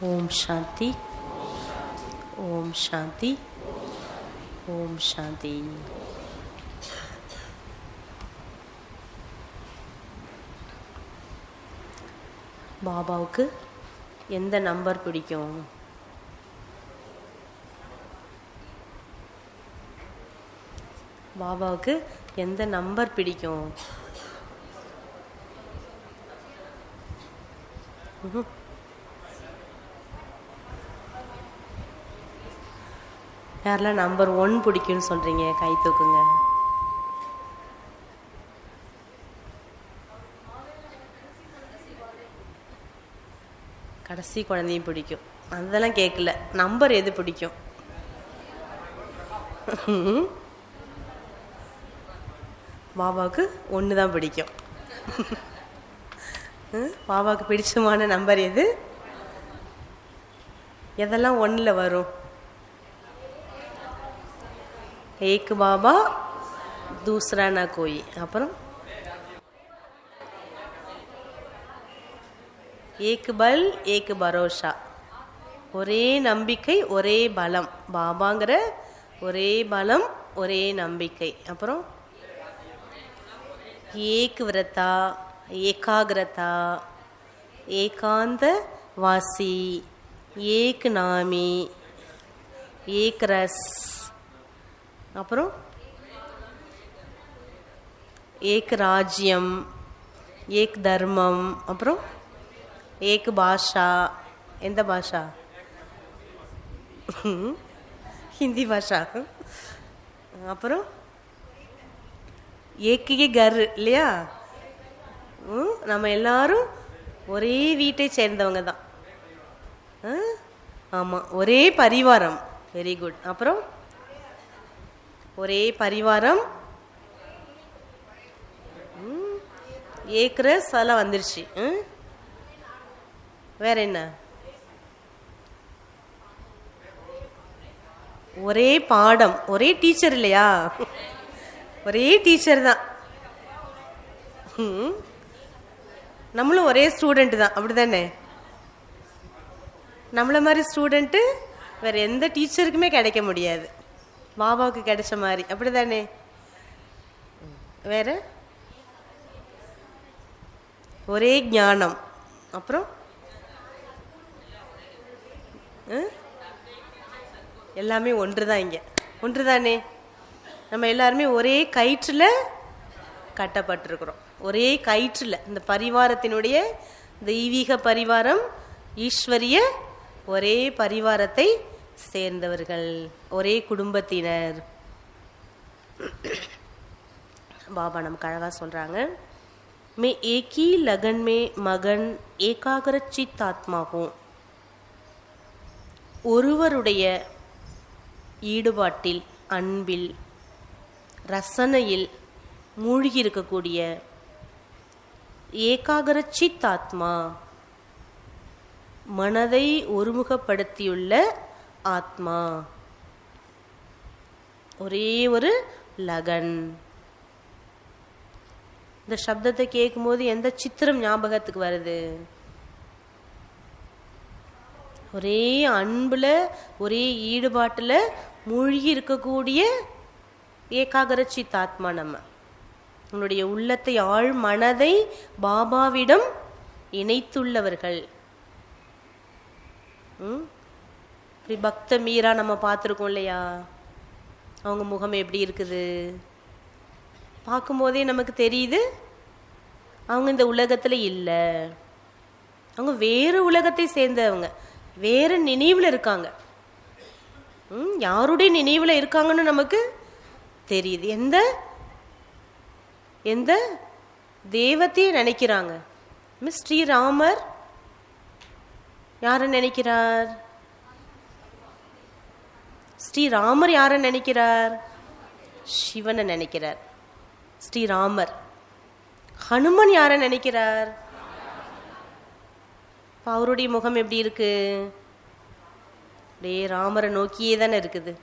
ஓம் சாந்தி. ஓம் சாந்தி. ஓம் சாந்தி. பாபாவுக்கு எந்த நம்பர் பிடிக்கும்? பாபாவுக்கு எந்த நம்பர் பிடிக்கும்? யாரெல்லாம் நம்பர் ஒன் பிடிக்கும்னு சொல்றீங்க கை தூக்குங்க. கடைசி குழந்தையும் பிடிக்கும். அதெல்லாம் கேட்கல நம்பர் எது பிடிக்கும்? பாபாவுக்கு ஒன்று தான் பிடிக்கும். பாபாவுக்கு பிடிச்சமான நம்பர் எது? எதெல்லாம் ஒன்றில் வரும்? एक பாபா दूसरा ना கோயி. அப்புறம்? ஏக் பல் ஏக் பரோஷா. ஒரே நம்பிக்கை ஒரே பலம். பாபாங்கிற ஒரே பலம் ஒரே நம்பிக்கை. அப்புறம்? ஏக் விரதா ஏகாகிரதா ஏகாந்த வாசி ஏக் நாமி ஏக் ரஸ். அப்புறம்? ஏக் ராஜ்யம் ஏக் தர்மம் அப்புறம்? ஏக் பாஷா எந்த பாஷா? ஹிந்தி பாஷா. அப்புறம்? ஏக்கிய கர் இல்லையா? ம், நம்ம எல்லாரும் ஒரே வீட்டை சேர்ந்தவங்க தான். ஆமாம் ஒரே பரிவாரம். வெரி குட் அப்புறம்? ஒரே பரிவாரம். ம், ஏக்கரஸ் அதெல்லாம் வந்துருச்சு. ம்? வேற என்ன? ஒரே பாடம். ஒரே டீச்சர் இல்லையா? ஒரே டீச்சர் தான். ம். நம்மளும் ஒரே ஸ்டூடெண்ட் தான். அப்படிதானே? நம்மள மாதிரி ஸ்டூடெண்ட்டு வேற எந்த டீச்சருக்குமே கிடைக்க முடியாது. பாபாவுக்கு கிடைச்ச மாதிரி. அப்படிதானே? வேற? ஒரே ஞானம். அப்புறம்? எல்லாமே ஒன்று தான் இங்கே. ஒன்று தானே நம்ம எல்லாருமே ஒரே கயிற்றில் கட்டப்பட்டிருக்கிறோம். ஒரே கயிற்றில். இந்த பரிவாரத்தினுடைய தெய்வீக பரிவாரம் ஈஸ்வரிய ஒரே பரிவாரத்தை சேர்ந்தவர்கள் ஒரே குடும்பத்தினர். பாபா நமக்கு கழகா சொல்றாங்க மே ஏகி லகன் மே மகன் ஏகாகர சித்தாத்மாகும் ஒருவருடைய ஈடுபாட்டில் அன்பில் ரசனையில் மூழ்கி இருக்கக்கூடிய ஏகாகர சித்தாத்மா மனதை ஒருமுகப்படுத்தியுள்ள ஆத்மா. ஒரே ஒரு லகன். இந்த சப்தத்தை கேட்கும்போது எந்த சித்திரம் ஞாபகத்துக்கு வருது? ஒரே அன்புல ஒரே ஈடுபாட்டுல மூழ்கி இருக்கக்கூடிய ஏகாகர சித் ஆத்மா நம்ம. உன்னுடைய உள்ளத்தை ஆழ் மனதை பாபாவிடம் இணைத்துள்ளவர்கள். ம்? இப்படி பக்த மீரா நம்ம பார்த்துருக்கோம் இல்லையா? அவங்க முகம் எப்படி இருக்குது? பார்க்கும்போதே நமக்கு தெரியுது அவங்க இந்த உலகத்தில் இல்லை. அவங்க வேறு உலகத்தை சேர்ந்தவங்க. வேறு நினைவில் இருக்காங்க. ம், யாருடைய நினைவில் இருக்காங்கன்னு நமக்கு தெரியுது. எந்த எந்த தெய்வத்தையே நினைக்கிறாங்க? மிஸ் ஸ்ரீராமர் யாரை நினைக்கிறார்? ஸ்ரீராமர் யாரை நினைக்கிறார்? சிவனை நினைக்கிறார். ஸ்ரீராமர். ஹனுமன் யாரை நினைக்கிறார்? அவருடைய முகம் எப்படி இருக்கு? அப்படியே ராமரை நோக்கியே தானே இருக்குது.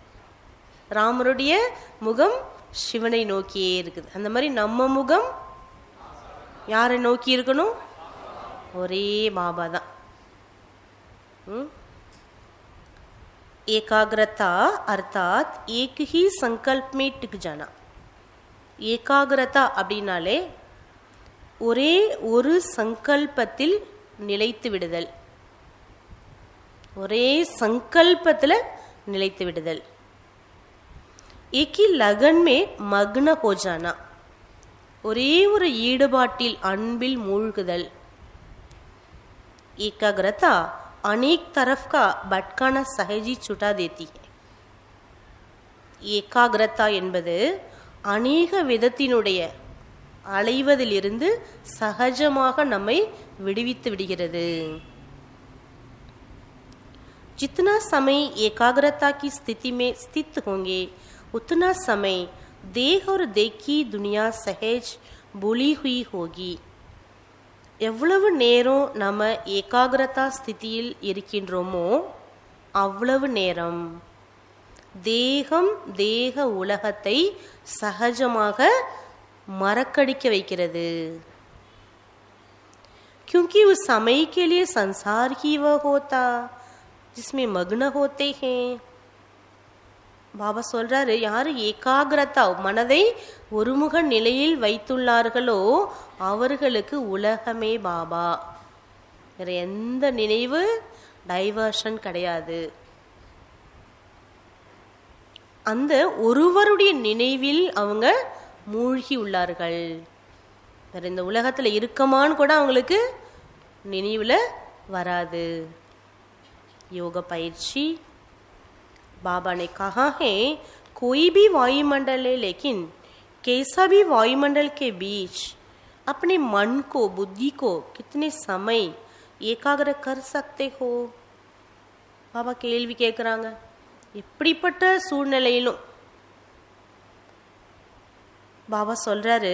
ராமருடைய முகம் சிவனை நோக்கியே இருக்குது. அந்த மாதிரி நம்ம முகம் யாரை நோக்கி இருக்கணும்? ஒரே பாபா தான். ம்? एकाग्रता अर्थात एक ही संकल्प में टिक जाना ஏகாகிரதா அப்படின்னாலே ஒரே ஒரு சங்கல்பத்தில் நிலைத்து விடுதல் ஒரே சங்கல்பத்தில் நிலைத்து விடுதல் एक ही लगन में मग्न हो जाना ஒரே ஒரு ஈடுபாட்டில் அன்பில் மூழ்குதல் एकाग्रता अनेक तरफ का भटकाना सहजी छुटा देती है ஏகாகிரதா என்பது அநேக விதத்தினுடைய அலைவதிலிருந்து சகஜமாக நம்மை விடுவித்து விடுகிறது जितना समय एकाग्रता की स्थिति में स्थित होंगे उतना समय देह और देह की दुनिया सहज बोली हुई होगी எவ்வளவு நேரம் நம்ம ஏகாகிரதா ஸ்திதியில் இருக்கின்றோமோ அவ்வளவு நேரம் தேகம் தேக உலகத்தை சகஜமாக மறக்கடிக்க வைக்கிறது क्योंकि उस समय के लिए संसार ही वह होता जिसमें मग्न होते हैं பாபா சொல்றாரு யாரு ஏகாகிரதா மனதை ஒருமுக நிலையில் வைத்துள்ளார்களோ அவர்களுக்கு உலகமே பாபா. வேற எந்த நினைவு? டைவர்ஷன் கிடையாது. அந்த ஒருவருடைய நினைவில் அவங்க மூழ்கி உள்ளார்கள். வேற இந்த உலகத்துல இருக்கமான்னு கூட அவங்களுக்கு நினைவுல வராது. யோக பயிற்சி बाबा ने कहा है कोई भी वायुमंडल है लेकिन कैसा भी वायुमंडल के बीच अपने मन को बुद्धि को कितने समय ஏகாகிர கர் சக்தே ஹோ பாபா கேள்வி கேட்குறாங்க எப்படிப்பட்ட சூழ்நிலையிலும் பாபா சொல்றாரு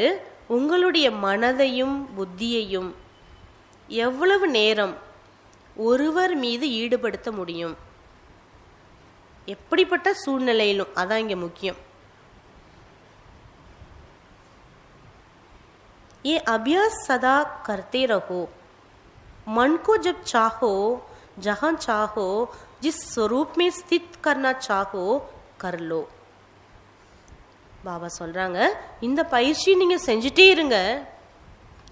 உங்களுடைய மனதையும் புத்தியையும் எவ்வளவு நேரம் ஒருவர் மீது ஈடுபடுத்த முடியும் எப்படிப்பட்ட சூழ்நிலையிலும் அதான் இங்க முக்கியம் ये अभ्यास सदा करते रहो मन को जब चाहो जहां चाहो जिस स्वरूप में स्थित करना चाहो कर लो பாபா சொல்றாங்க இந்த பயிற்சி நீங்க செஞ்சுட்டே இருங்க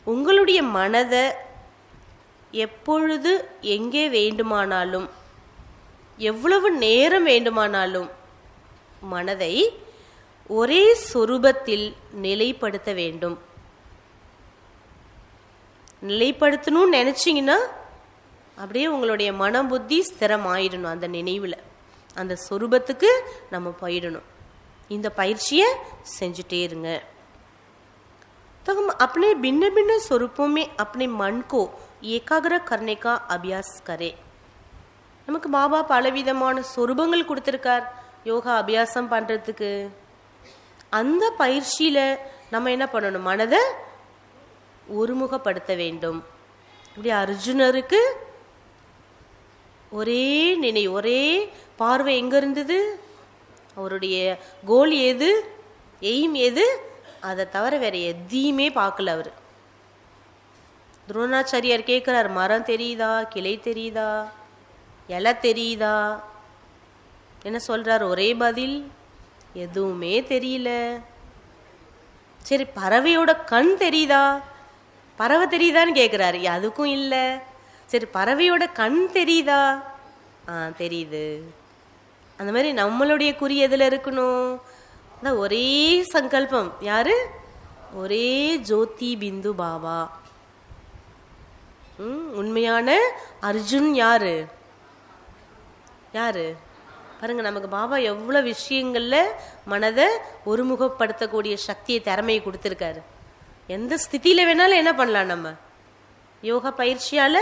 உங்களுடைய மனதை எப்பொழுது எங்கே வேண்டுமானாலும் எவ்வளவு நேரம் வேண்டுமானாலும் மனதை ஒரே சொரூபத்தில் நிலைப்படுத்த வேண்டும் நிலைப்படுத்தணும்னு நினைச்சீங்கன்னா அப்படியே உங்களுடைய மன புத்தி ஸ்திரமாயிடணும் அந்த நினைவில் அந்த சொரூபத்துக்கு நம்ம போயிடணும் இந்த பயிற்சியை செஞ்சுட்டே இருங்க तो हम अपने भिन्न भिन्न स्वरूपों में अपने मन को एकाग्र करने का अभ्यास करें நமக்கு பாபா பலவிதமான சொரூபங்கள் கொடுத்துருக்கார். யோகா அபியாசம் பண்ணுறதுக்கு அந்த பயிற்சியில் நம்ம என்ன பண்ணணும்? மனதை ஒருமுகப்படுத்த வேண்டும். இப்படி அர்ஜுனருக்கு ஒரே நினை ஒரே பார்வை எங்கே இருந்தது? அவருடைய கோல் எது? எய்ம் எது? அதை தவிர வேற எதையுமே பார்க்கல அவர். துரோணாச்சாரியார் கேட்குறார் மரம் தெரியுதா? கிளை தெரியுதா? எலை தெரியுதா? என்ன சொல்கிறார் ஒரே பதில் எதுவுமே தெரியல. சரி பறவையோட கண் தெரியுதா? பறவை தெரியுதான்னு கேட்குறாரு அதுக்கும் இல்லை. சரி பறவையோட கண் தெரியுதா? ஆ தெரியுது. அந்த மாதிரி நம்மளுடைய குறி எதில் இருக்கணும்? அதான் ஒரே சங்கல்பம். யாரு? ஒரே ஜோதி பிந்து பாபா ம், உண்மையான அர்ஜுன் யாரு? யாரு? பாருங்க நமக்கு பாபா எவ்வளோ விஷயங்கள்ல மனதை ஒருமுகப்படுத்தக்கூடிய சக்தியை திறமையை கொடுத்துருக்காரு. எந்த ஸ்திதியில வேணாலும் என்ன பண்ணலாம் நம்ம? யோகா பயிற்சியால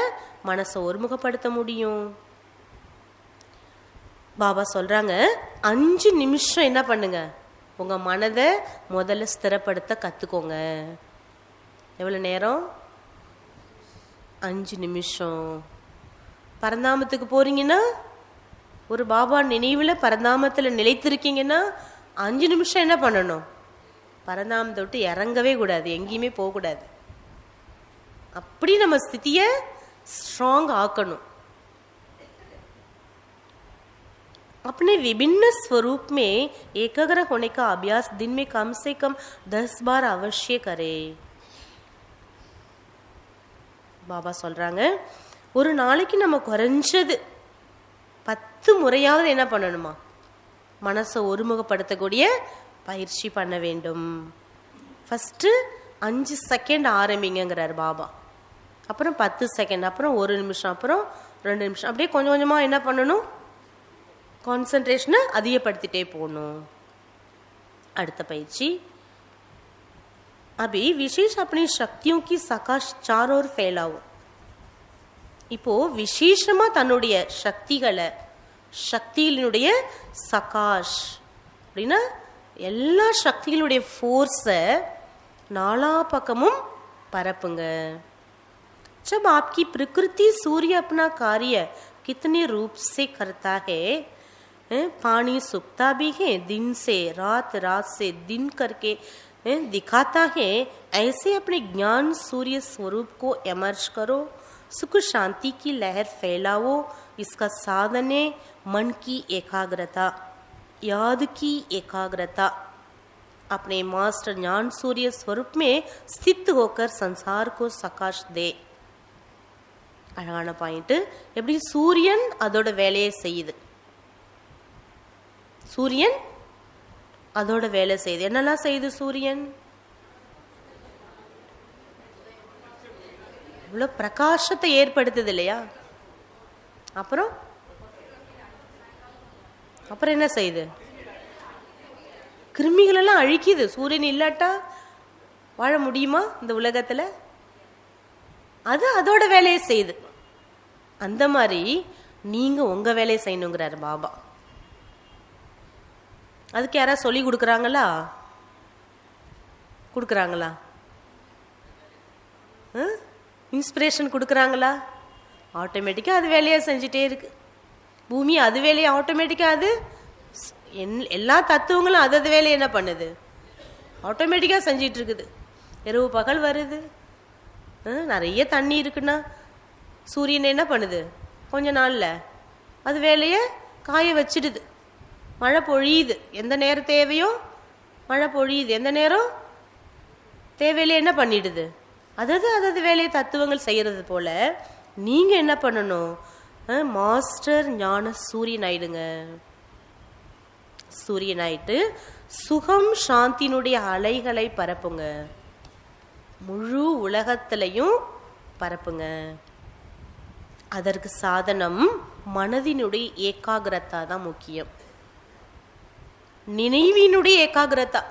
மனசை ஒருமுகப்படுத்த முடியும். பாபா சொல்றாங்க அஞ்சு நிமிஷம் என்ன பண்ணுங்க? உங்க மனதை முதல்ல ஸ்திரப்படுத்த கத்துக்கோங்க. எவ்வளவு நேரம்? அஞ்சு நிமிஷம். பரந்தாமத்துக்கு போறீங்கன்னா ஒரு பாபா நினைவில் பரந்தாமத்தில் நிலைத்திருக்கீங்கன்னா அஞ்சு நிமிஷம் என்ன பண்ணணும் பரந்தாமத்தை விட்டு இறங்கவே கூடாது எங்கேயுமே போகக்கூடாது அப்படி நம்ம ஸ்திதியை ஸ்ட்ராங் ஆக்கணும் अपने विभिन्न स्वरूप में एकाग्र होने का अभ्यास दिन में कम से कम दस बार अवश्य करे பாபா சொல்றாங்க ஒரு நாளைக்கு நம்ம குறைஞ்சது பத்து முறையாவது என்ன பண்ணணுமா மனசை ஒருமுகப்படுத்தக்கூடிய பயிற்சி பண்ண வேண்டும் ஃபஸ்ட்டு அஞ்சு செகண்ட் ஆரம்பிங்கங்கிறார் பாபா அப்புறம் பத்து செகண்ட் அப்புறம் ஒரு நிமிஷம் அப்புறம் ரெண்டு நிமிஷம் அப்படியே கொஞ்சம் கொஞ்சமாக என்ன பண்ணணும் கான்சன்ட்ரேஷனை அதிகப்படுத்திட்டே போகணும் அடுத்த பயிற்சி अभी विशेष अपनी शक्तियों की सकाश चारों ओर फैलाओ இப்போ விசேஷமா தன்னுடைய சக்திகளை சக்தியினுடைய சகாஷ் அப்படின்னா எல்லா சக்திகளுடைய ஃபோர்ஸை நாலா பக்கமும் பரப்புங்க जब आपकी प्रकृति सूर्य अपना कार्य कितने रूप से करता है हैं, पानी सूखता भी है दिन से रात रात से दिन करके हैं, दिखाता है ऐसे अपने ज्ञान सूर्य स्वरूप को एमर्ज करो सुख शांति की लहर फैलाओ इसका साधन है मन की एकाग्रता याद की एकाग्रता अपने मास्टर ज्ञान सूर्य स्वरूप में स्थित होकर संसार को सकाश दे அழகான பாயிண்ட் எப்படி சூரியன் அதோட வேலையை செய்யுது சூரியன் அதோட வேலை செய்யுது என்னெல்லாம் செய்யுது சூரியன் இவ்வளோ பிரகாசத்தை ஏற்படுத்துது இல்லையா அப்புறம்? அப்புறம் என்ன செய்யுது கிருமிகளெல்லாம் அழிக்குது. சூரியன் இல்லாட்டா வாழ முடியுமா இந்த உலகத்தில்? அது அதோட வேலையை செய்யுது அந்த மாதிரி நீங்கள் உங்கள் வேலையை செய்யணுங்கிறாரு பாபா. அதுக்கு யாராவது சொல்லி கொடுக்குறாங்களா? கொடுக்குறாங்களா? ஆ இன்ஸ்பிரேஷன் கொடுக்குறாங்களா? ஆட்டோமேட்டிக்காக அது வேலையை செஞ்சிட்டே இருக்கு. பூமி அது வேலையை ஆட்டோமேட்டிக்காக அது என்- எல்லா தத்துவங்களும் அது அது வேலையை என்ன பண்ணுது? ஆட்டோமேட்டிக்காக செஞ்சிட்டு இருக்குது. இரவு பகல் வருது. நிறைய தண்ணி இருக்குன்னா சூரியன் என்ன பண்ணுது? கொஞ்ச நாளில் அது வேலையை காய வச்சிடுது. மழை பொழியுது. எந்த நேரம் தேவையோ மழை பொழியுது. எந்த நேரம் தேவையில என்ன பண்ணிடுது? அதாவது அதாவது வேலையை தத்துவங்கள் செய்யறது போல நீங்க என்ன பண்ணணும்? மாஸ்டர் ஞான சூரியன் ஆயிடுங்க. சூரியன் ஆயிட்டு சுகம் சாந்தினுடைய அலைகளை பரப்புங்க. முழு உலகத்திலையும் பரப்புங்க. அதற்கு சாதனம் மனதினுடைய ஏகாகிரதா தான் முக்கியம். நினைவினுடைய ஏகாகிரதா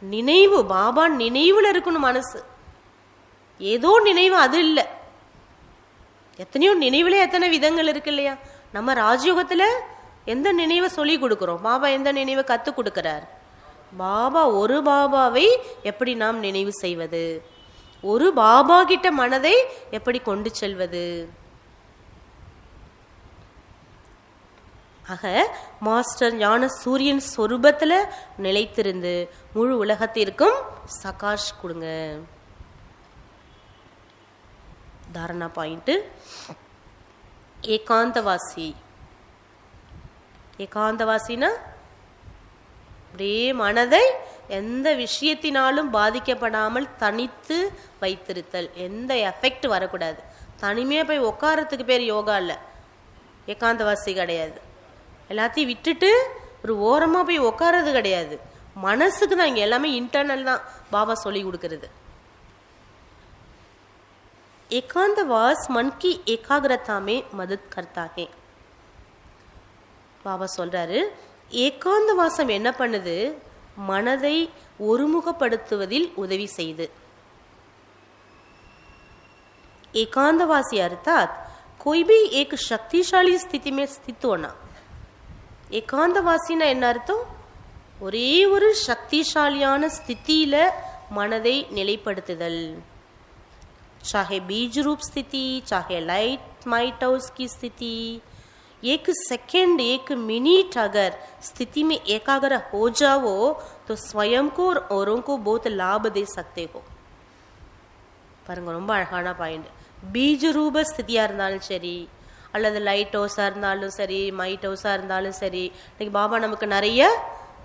நினைவு பாபா நினைவுல இருக்கணும் மனசு. ஏதோ நினைவு அது இல்லை. எத்தனையோ நினைவுல எத்தனை விதங்கள் இருக்கு இல்லையா? நம்ம ராஜயோகத்துல எந்த நினைவை சொல்லி கொடுக்குறோம்? பாபா எந்த நினைவை கத்து கொடுக்கிறார்? பாபா ஒரு பாபாவை எப்படி நாம் நினைவு செய்வது? ஒரு பாபா கிட்ட மனதை எப்படி கொண்டு செல்வது? ஆக மாஸ்டர் ஞான சூரியன் சொரூபத்தில் நிலைத்திருந்து முழு உலகத்திற்கும் சகாஷ் கொடுங்க. தாரணா பாயிண்ட்டு ஏகாந்தவாசி. ஏகாந்தவாசினா அப்படியே மனதை எந்த விஷயத்தினாலும் பாதிக்கப்படாமல் தனித்து வைத்திருத்தல். எந்த எஃபெக்ட் வரக்கூடாது. தனிமையாக போய் உட்காரத்துக்கு பேர் யோகா இல்லை. ஏகாந்தவாசி கிடையாது. எல்லாத்தையும் விட்டுட்டு ஒரு ஓரமாக போய் உட்கார்றது கிடையாது மனசுக்கு தான் இங்கே எல்லாமே இன்டர்னல் தான் பாபா சொல்லி கொடுக்கறது एकांतवास मन की एकाग्रता में मदद करता है பாபா சொல்றாரு ஏகாந்தவாசம் என்ன பண்ணுது மனதை ஒருமுகப்படுத்துவதில் உதவி செய்து एकांतवासी अर्थात कोई भी एक शक्तिशाली स्थिति में स्थित होना ஏகாந்தவாசினா என்ன அர்த்தம் ஒரே ஒரு சக்திசாலியான ஸ்திதியில மனதை நிலைப்படுத்துதல் चाहे बीज रूप स्थिति चाहे लाइट माइट हाउस की स्थिति एक सेकंड एक मिनट अगर स्थिति में एकाग्र हो जाओ तो स्वयं को और औरों को बहुत लाभ दे सकते हो பாருங்க ரொம்ப அழகான பாயிண்ட் பீஜ ரூப ஸ்திதியா இருந்தாலும் சரி அல்லது லைட் ஹவுஸாக இருந்தாலும் சரி மைட் ஹவுஸாக இருந்தாலும் சரி இன்னைக்கு பாபா நமக்கு நிறைய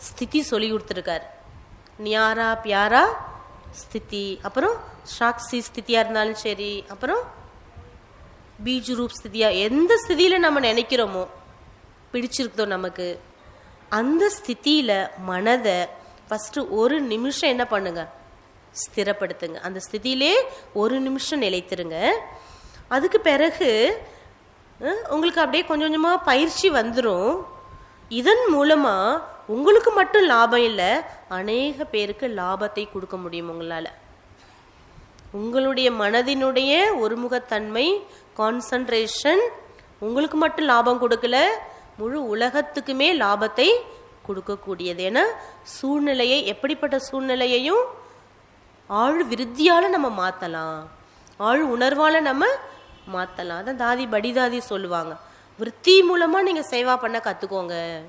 ஸ்திதி சொல்லி கொடுத்துருக்கார். நியாரா பியாரா ஸ்திதி. அப்புறம் சாக்ஷி ஸ்திதியாக இருந்தாலும் சரி அப்புறம் பீஜ் ரூப் ஸ்திதியாக எந்த ஸ்திதியில் நம்ம நினைக்கிறோமோ பிடிச்சிருக்கோ நமக்கு அந்த ஸ்தித்தியில் மனதை ஃபஸ்ட்டு ஒரு நிமிஷம் என்ன பண்ணுங்க? ஸ்திரப்படுத்துங்க. அந்த ஸ்திதியிலே ஒரு நிமிஷம் நிலைத்திருங்க. அதுக்கு பிறகு உங்களுக்கு அப்படியே கொஞ்சம் கொஞ்சமாக பயிற்சி வந்துடும் இதன் மூலமாக உங்களுக்கு மட்டும் லாபம் இல்லை அநேக பேருக்கு லாபத்தை கொடுக்க முடியும் உங்களால். உங்களுடைய மனதினுடைய ஒருமுகத்தன்மை கான்சன்ட்ரேஷன் உங்களுக்கு மட்டும் லாபம் கொடுக்கல முழு உலகத்துக்குமே லாபத்தை கொடுக்கக்கூடியது. ஏன்னா சூழ்நிலையை எப்படிப்பட்ட சூழ்நிலையையும் ஆழ் விருத்தியால் நம்ம மாற்றலாம் ஆழ் உணர்வால் நம்ம மாத்தலாம். அதான் தாதி படிதாதி சொல்லுவாங்க. விருத்தி மூலமா நீங்க சேவா பண்ண கத்துக்கோங்க.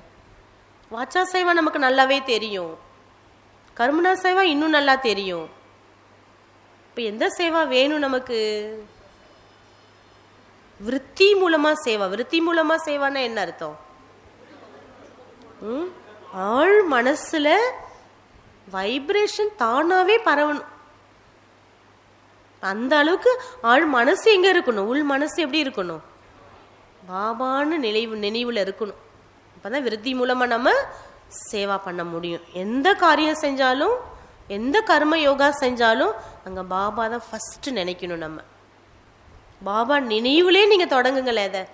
வாச்சா சேவா நமக்கு நல்லாவே தெரியும். கர்மனா சேவா இன்னும் நல்லா தெரியும். இப்ப எந்த சேவா வேணும் நமக்கு? விருத்தி மூலமா சேவா. விருத்தி மூலமா சேவான்னா என்ன அர்த்தம்? ம்? ஆழ் மனசுல வைப்ரேஷன் தானாவே பரவணும். அந்த அளவுக்கு ஆழ் மனசு எங்க இருக்கணும்? உள் மனசு எப்படி இருக்கணும்? பாபான்னு நினைவு நினைவுல இருக்கணும். அப்பதான் விருத்தி மூலமா நம்ம சேவா பண்ண முடியும். எந்த காரியம் செஞ்சாலும் எந்த கர்ம யோகா செஞ்சாலும் அங்க பாபா தான் ஃபர்ஸ்ட் நினைக்கணும் நம்ம. பாபா நினைவுலே நீங்க தொடங்குங்களே அதை.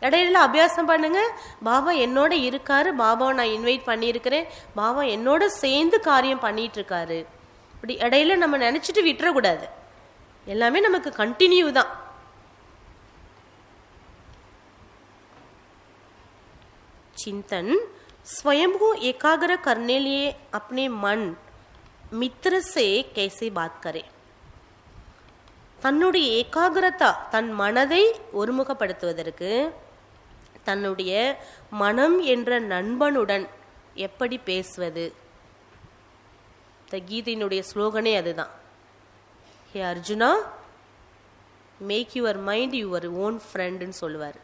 இடையில அபியாசம் பண்ணுங்க. பாபா என்னோட இருக்காரு. பாபாவை நான் இன்வைட் பண்ணியிருக்கிறேன். பாபா என்னோட சேர்ந்து காரியம் பண்ணிட்டு இருக்காரு. இப்படி இடையில நம்ம நினைச்சிட்டு விட்டுறக்கூடாது. எல்லாமே நமக்கு கண்டினியூ தான் चिंतन स्वयं को एकाग्र करने लिए अपने मन मित्र से कैसे बात करें தன்னுடைய ஏகாகிரதா தன் மனதை ஒருமுகப்படுத்துவதற்கு தன்னுடைய மனம் என்ற நண்பனுடன் எப்படி பேசுவது இந்த கீதையினுடைய ஸ்லோகனே அதுதான் Hey Arjuna make your mind your own ஃப்ரெண்டுன்னு சொல்லுவார்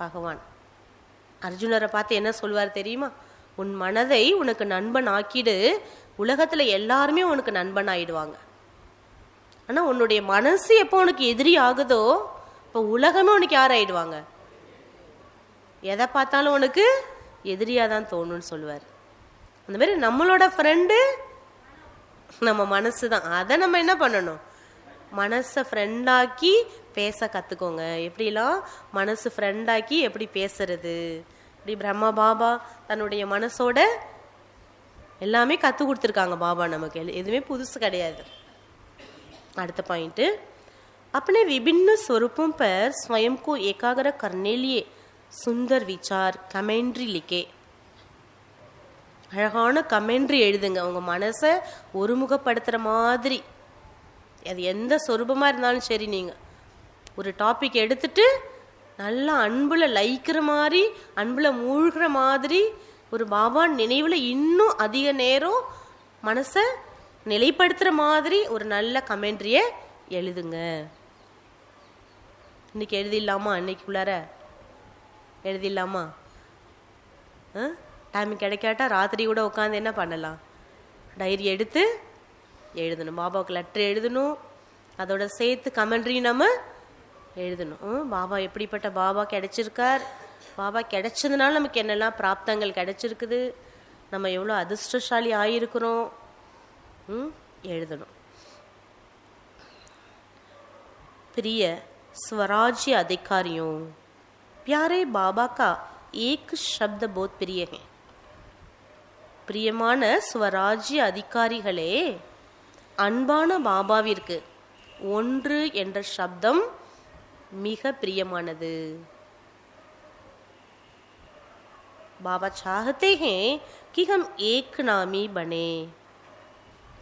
பகவான். அர்ஜுனரை பார்த்து என்ன சொல்லுவார் தெரியுமா? உன் மனதை உனக்கு நண்பன் ஆக்கிடு உலகத்தில் எல்லாருமே உனக்கு நண்பன் ஆயிடுவாங்க ஆனால் உன்னுடைய மனசு எப்போ உனக்கு எதிரி ஆகுதோ இப்போ உலகமே உனக்கு யார் ஆயிடுவாங்க எதை பார்த்தாலும் உனக்கு எதிரியாக தான் தோணும்னு சொல்லுவார். அந்த மாதிரி நம்மளோட ஃப்ரெண்டு நம்ம மனசு தான். அதை நம்ம என்ன பண்ணணும்? மனசை ஃப்ரெண்டாக்கி பேச கற்றுக்கோங்க எப்படிலாம் மனசு ஃப்ரெண்டாக்கி எப்படி பேசுறது இப்படி பிரம்மா பாபா தன்னுடைய மனசோட எல்லாமே கற்றுக் கொடுத்துருக்காங்க பாபா நமக்கு எது- எதுவுமே புதுசு கிடையாது அடுத்த पॉइंट अपने विभिन्न स्वरूपों पर स्वयं को एकाग्र करने लिए सुंदर विचार कमेंट्री लिखे அழகான கமெண்ட்ரி எழுதுங்க உங்க மனசை ஒருமுகப்படுத்துற மாதிரி அது எந்த சொரூபமாக இருந்தாலும் சரி நீங்கள் ஒரு டாபிக் எடுத்துட்டு நல்லா அன்பில் லயிக்கிற மாதிரி அன்பில் மூழ்கிற மாதிரி ஒரு பாபா நினைவில் இன்னும் அதிக நேரம் மனசை நிலைப்படுத்துகிற மாதிரி ஒரு நல்ல கமெண்ட்ரியை எழுதுங்க. இன்னைக்கு எழுதிடலாமா? இன்னைக்குள்ளார எழுதிடலாமா? டைம் கிடைக்காட்டா ராத்திரி கூட உட்காந்து என்ன பண்ணலாம்? டைரி எடுத்து எழுதணும் பாபாவுக்கு லெட்டர் எழுதணும் அதோட சேர்த்து கமெண்ட்ரி நம்ம எழுதணும் ம், பாபா எப்படிப்பட்ட பாபா கிடைச்சிருக்கார் பாபா கிடைச்சதுனால நமக்கு என்னெல்லாம் பிராப்தங்கள் கிடைச்சிருக்குது நம்ம எவ்வளோ அதிர்ஷ்டசாலி ஆயிருக்கிறோம் ம், எழுதணும் प्रिय स्वराज्य अधिकारियों प्यारे बाबा का एक शब्द बहुत प्रिय है பிரியமான ஸ்வராஜ்ய அதிகாரிகளே அன்பான பாபாவிற்கு ஒன்று என்ற சப்தம் மிக பிரியமானது बाबा चाहते हैं कि हम एक नामी बने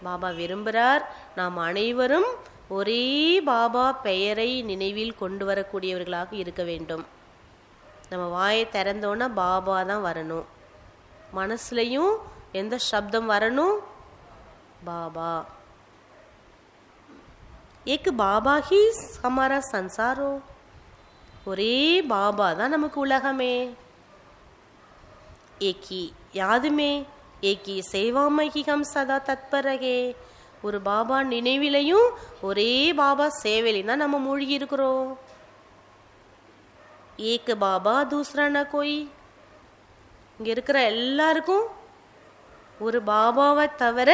பாபா விரும்புகிறார் நாம் அனைவரும் ஒரே பாபா பெயரை நினைவில் கொண்டு வரக்கூடியவர்களாக இருக்க வேண்டும் நம்ம வாயை திறந்தோன்னா பாபா தான் வரணும் மனசுலையும் எந்த சப்தம் வரணும் பாபா ஏக்கு பாபா ஹீஸ் ஹமாரா சன்சாரோ. ஒரே பாபா தான் நமக்கு உலகமே. ஏக்கி யாதுமே ஏக்கி சேவாமகி ஹம் சதா தத்பரகே. ஒரு பாபா நினைவிலையும் ஒரே பாபா சேவையிலையும் தான் நம்ம மூழ்கி இருக்கிறோம் ஏக்கு பாபா தூசரானா கோய். இங்கே இருக்கிற எல்லாருக்கும் ஒரு பாபாவை தவிர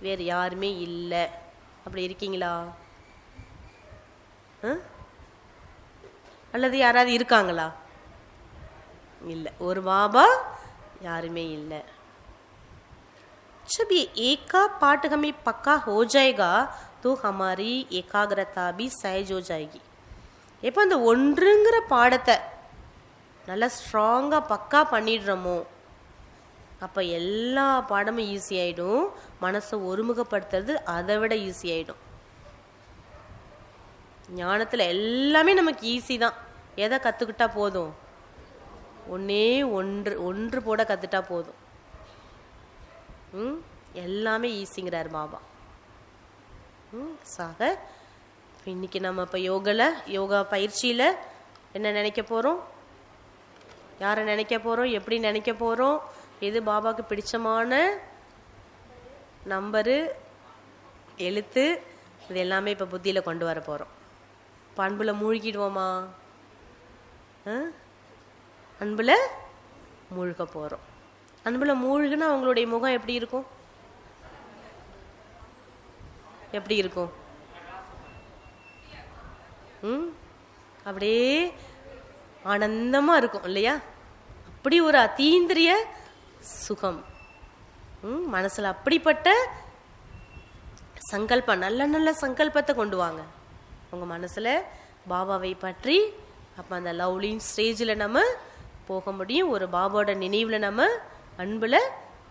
வேறு யாருமே இல்லை. அப்படி இருக்கீங்களா ஆ? அல்லது யாராவது இருக்காங்களா இல்லை ஒரு பாபா யாருமே இல்லை जब ये एक का पाठ हमें पक्का हो जाएगा तो हमारी एकाग्रता भी सहज हो जाएगी எப்போ அந்த ஒன்றுங்கிற பாடத்தை நல்லா ஸ்ட்ராங்காக பக்கா பண்ணிடுறோமோ அப்போ எல்லா பாடமும் ஈஸி ஆகிடும் மனசை ஒருமுகப்படுத்துறது அதை விட ஈஸி ஆகிடும் ஞானத்தில் எல்லாமே நமக்கு ஈஸி தான். எதை கற்றுக்கிட்டா போதும்? ஒன்றே ஒன்று ஒன்று போட கற்றுட்டா போதும். ம்? எல்லாமே ஈஸிங்கிறார் பாபா. ம்? சாக இப்ப இன்னைக்கு நம்ம இப்போ யோகில் யோகா பயிற்சியில் என்ன நினைக்க போகிறோம் யாரை நினைக்க போகிறோம் எப்படி நினைக்க போகிறோம் எது பாபாவுக்கு பிடிச்சமான நம்பரு எழுத்து இது எல்லாமே இப்போ புத்தியில் கொண்டு வர போகிறோம் இப்போ அன்பில் மூழ்கிடுவோமா? ஆ? அன்பில் மூழ்க போகிறோம் அன்பில் மூழ்குன்னா அவங்களுடைய முகம் எப்படி இருக்கும்? எப்படி இருக்கும்? ம்? அப்படியே ஆனந்தமாக இருக்கும் இல்லையா? அப்படி ஒரு அத்தீந்திரிய சுகம். ம் மனசில் அப்படிப்பட்ட சங்கல்பம் நல்ல நல்ல சங்கல்பத்தை கொண்டு வாங்க. உங்கள் மனசில் பாபாவை பற்றி அப்போ அந்த லவ்லிங் ஸ்டேஜில் நம்ம போக முடியும். ஒரு பாபாவோட நினைவில் நம்ம அன்பில்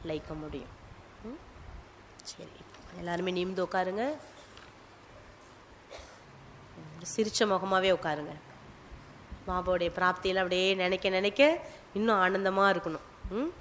லைக்க முடியும். ம்? சரி எல்லாருமே நிமிந்து உட்காருங்க. சிரிச்ச முகமாகவே உட்காருங்க. பாபாவுடைய பிராப்தியில் அப்படியே நினைக்க நினைக்க இன்னும் ஆனந்தமாக இருக்கணும். ம்